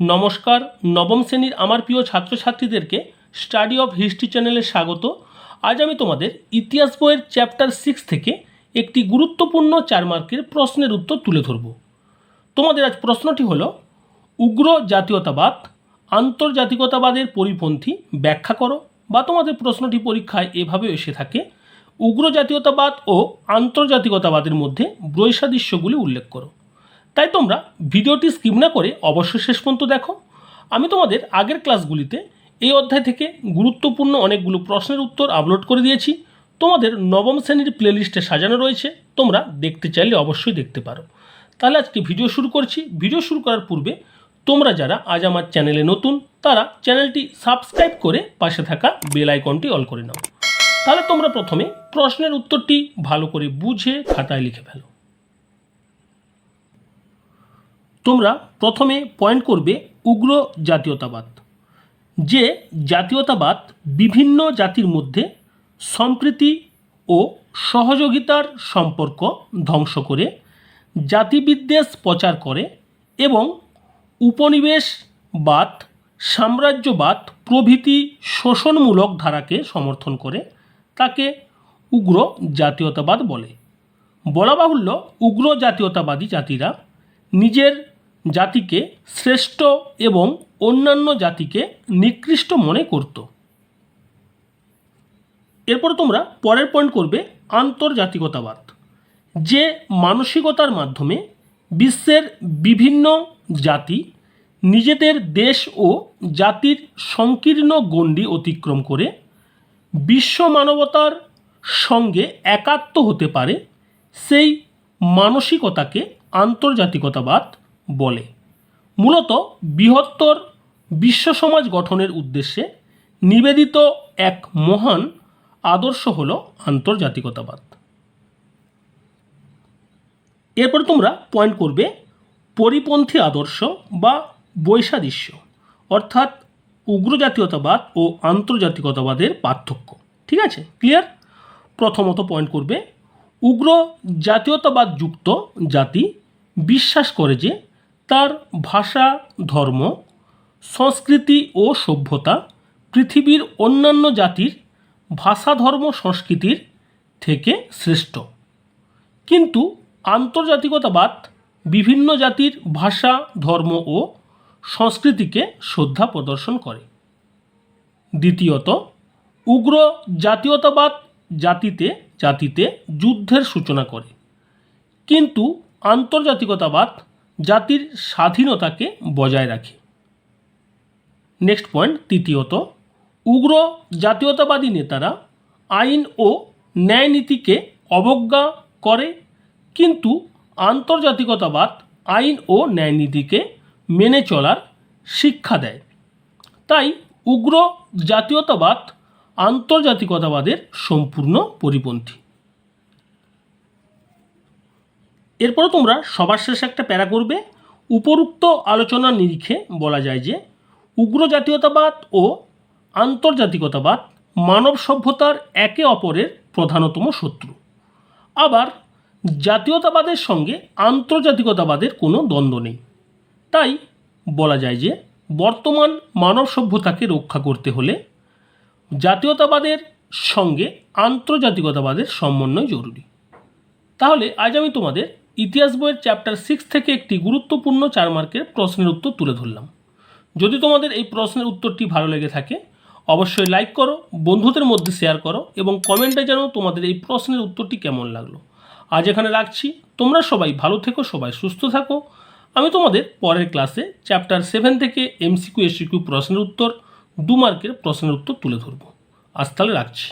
নমস্কার, নবম শ্রেণির আমার প্রিয় ছাত্রছাত্রীদেরকে স্টাডি অফ হিস্ট্রি চ্যানেলে স্বাগত। আজ আমি তোমাদের ইতিহাস বইয়ের চ্যাপ্টার সিক্স থেকে একটি গুরুত্বপূর্ণ চার মার্কের প্রশ্নের উত্তর তুলে ধরব। তোমাদের আজ প্রশ্নটি হলো, উগ্র জাতীয়তাবাদ, আন্তর্জাতিকতাবাদের পরিপন্থী ব্যাখ্যা করো বা তোমাদের প্রশ্নটি পরীক্ষায় এভাবে এসে থাকে, উগ্র জাতীয়তাবাদ ও আন্তর্জাতিকতাবাদের মধ্যে বৈসাদৃশ্যগুলি উল্লেখ করো। তাই তোমরা ভিডিওটি স্কিপ না করে অবশ্যই শেষ পর্যন্ত দেখো। আমি তোমাদের আগের ক্লাসগুলিতে এই অধ্যায় থেকে গুরুত্বপূর্ণ অনেকগুলো প্রশ্নের উত্তর আপলোড করে দিয়েছি। তোমাদের নবম শ্রেণির প্লেলিস্টে সাজানো রয়েছে, তোমরা দেখতে চাইলে অবশ্যই দেখতে পারো। তাহলে আজকে ভিডিও শুরু করছি। ভিডিও শুরু করার পূর্বে তোমরা যারা আজ আমার চ্যানেলে নতুন, তারা চ্যানেলটি সাবস্ক্রাইব করে পাশে থাকা বেল আইকনটি অল করে নাও। তাহলে তোমরা প্রথমে প্রশ্নের উত্তরটি ভালো করে বুঝে খাতায় লিখে ফেলো। তোমরা প্রথমে পয়েন্ট করবে উগ্র জাতীয়তাবাদ, যে জাতীয়তাবাদ বিভিন্ন জাতির মধ্যে সম্প্রীতি ও সহযোগিতার সম্পর্ক ধ্বংস করে, জাতিবিদ্বেষ প্রচার করে এবং উপনিবেশবাদ, সাম্রাজ্যবাদ প্রভৃতি শোষণমূলক ধারাকে সমর্থন করে তাকে উগ্র জাতীয়তাবাদ বলে। বলা বাহুল্য, উগ্র জাতীয়তাবাদী জাতিরা নিজের জাতিকে শ্রেষ্ঠ এবং অন্যান্য জাতিকে নিকৃষ্ট মনে করত। এরপর তোমরা পরের পয়েন্ট করবে আন্তর্জাতিকতাবাদ, যে মানসিকতার মাধ্যমে বিশ্বের বিভিন্ন জাতি নিজেদের দেশ ও জাতির সংকীর্ণ গণ্ডি অতিক্রম করে বিশ্ব মানবতার সঙ্গে একাত্ম হতে পারে, সেই মানসিকতাকে আন্তর্জাতিকতাবাদ বলে। মূলত বৃহত্তর বিশ্ব সমাজ গঠনের উদ্দেশ্যে নিবেদিত এক মহান আদর্শ হল আন্তর্জাতিকতাবাদ। এরপর তোমরা পয়েন্ট করবে পরিপন্থী আদর্শ বা বৈসাদৃশ্য, অর্থাৎ উগ্র জাতীয়তাবাদ ও আন্তর্জাতিকতাবাদের পার্থক্য। ঠিক আছে? ক্লিয়ার প্রথমত পয়েন্ট করবে, উগ্র জাতীয়তাবাদ যুক্ত জাতি বিশ্বাস করে যে তার ভাষা, ধর্ম, সংস্কৃতি ও সভ্যতা, পৃথিবীর অন্যান্য জাতির ভাষা, ধর্ম, সংস্কৃতির থেকে শ্রেষ্ঠ। কিন্তু আন্তর্জাতিকতাবাদ বিভিন্ন জাতির ভাষা, ধর্ম ও সংস্কৃতিকে শ্রদ্ধা প্রদর্শন করে। দ্বিতীয়ত, উগ্র জাতীয়তাবাদ জাতিতে জাতিতে যুদ্ধের সূচনা করে। কিন্তু আন্তর্জাতিকতাবাদ জাতির স্বাধীনতাকে বজায় রাখে। নেক্সট পয়েন্ট তৃতীয়ত, উগ্র জাতীয়তাবাদী নেতারা আইন ও ন্যায় নীতিকে অবজ্ঞা করে, কিন্তু আন্তর্জাতিকতাবাদ আইন ও ন্যায় নীতিকে মেনে চলার শিক্ষা দেয়। তাই উগ্র জাতীয়তাবাদ আন্তর্জাতিকতাবাদের সম্পূর্ণ পরিপন্থী। এরপর তোমরা সবার শেষে একটা প্যারা করবে। উপরুক্ত আলোচনার নিরিখে বলা যায় যে, উগ্র জাতীয়তাবাদ ও আন্তর্জাতিকতাবাদ মানব সভ্যতার একে অপরের প্রধানতম শত্রু। আবার জাতীয়তাবাদের সঙ্গে আন্তর্জাতিকতাবাদের কোনো দ্বন্দ্ব নেই। তাই বলা যায় যে, বর্তমান মানব সভ্যতাকে রক্ষা করতে হলে জাতীয়তাবাদের সঙ্গে আন্তর্জাতিকতাবাদের সমন্বয় জরুরি। তাহলে আজ আমি তোমাদের ইতিহাস বইয়ের চ্যাপ্টার সিক্স থেকে একটি গুরুত্বপূর্ণ চার মার্কের প্রশ্নের উত্তর তুলে ধরলাম। যদি তোমাদের এই প্রশ্নের উত্তরটি ভালো লেগে থাকে, অবশ্যই লাইক করো, বন্ধুদের মধ্যে শেয়ার করো এবং কমেন্টে জানাও তোমাদের এই প্রশ্নের উত্তরটি কেমন লাগল। আজ এখানে রাখছি। তোমরা সবাই ভালো থেকো, সবাই সুস্থ থাকো। আমি তোমাদের পরের ক্লাসে চ্যাপ্টার সেভেন থেকে এমসিকিউ এসিকিউ প্রশ্নের উত্তর, দু মার্কের প্রশ্নের উত্তর তুলে ধরবো। আজ তাহলে রাখছি।